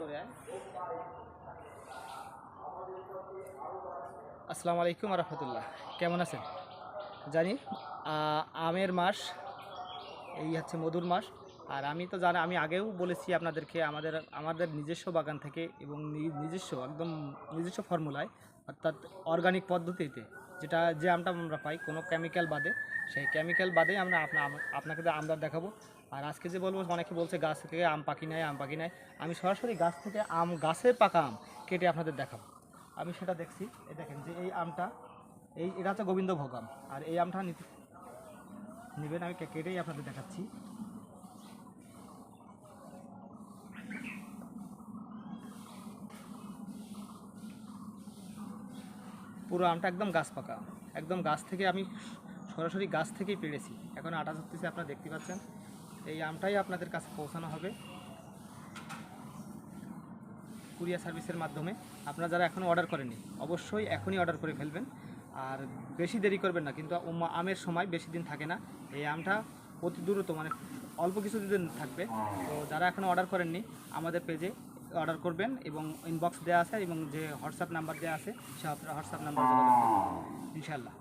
করে আসসালামু আলাইকুম রহমতুল্লাহ। কেমন আছেন? জানি আমের মাস, এই হচ্ছে মধুর মাস। আর আমি তো জানি, আমি আগেও বলেছি আপনাদেরকে, আমাদের আমাদের নিজস্ব বাগান থেকে এবং নিজস্ব, একদম নিজস্ব ফর্মুলায় অর্থাৎ অর্গানিক পদ্ধতিতে, যেটা যে আমটা আমরা পাই কোনো কেমিক্যাল বাদে, সেই কেমিক্যাল বাদে আমরা আপনা আপনাকে তো আমরা দেখাবো। আর আজকে যে বলব, অনেকে বলছে গাছ থেকে আম পাকি নাই, আম পাকি নাই। আমি সরাসরি গাছ থেকে আম, গাছের পাকা আম কেটে আপনাদের দেখাবো। আমি সেটা দেখছি, এই দেখেন যে এই আমটা, এই এটা হচ্ছে গোবিন্দভোগ আম। আর এই আমটা নিতে নেবেন, আমি কেটেই আপনাদের দেখাচ্ছি। পুরো আমটা একদম গাছ পাকা। একদম গাছ থেকে আমি সরাসরি গাছ থেকেই পেরেছি এখন আটা ধরতেছি আপনারা দেখতে পাচ্ছেন। এই আমটাই আপনাদের কাছে পৌঁছানো হবে কুরিয়ার সার্ভিসের মাধ্যমে। আপনারা যারা এখনও অর্ডার করেননি, অবশ্যই এখনই অর্ডার করে ফেলবেন। আর বেশি দেরি করবেন না, কিন্তু আমের সময় বেশি দিন থাকে না। এই আমটা অতি দ্রুত মানে অল্প কিছু দিন থাকবে। তো যারা এখনও অর্ডার করেননি, আমাদের পেজে অর্ডার করবেন এবং ইনবক্স দেওয়া আছে এবং যে হোয়াটসঅ্যাপ নাম্বার দেওয়া আছে, সে হোয়াটসঅ্যাপ নাম্বার ইনশাল্লাহ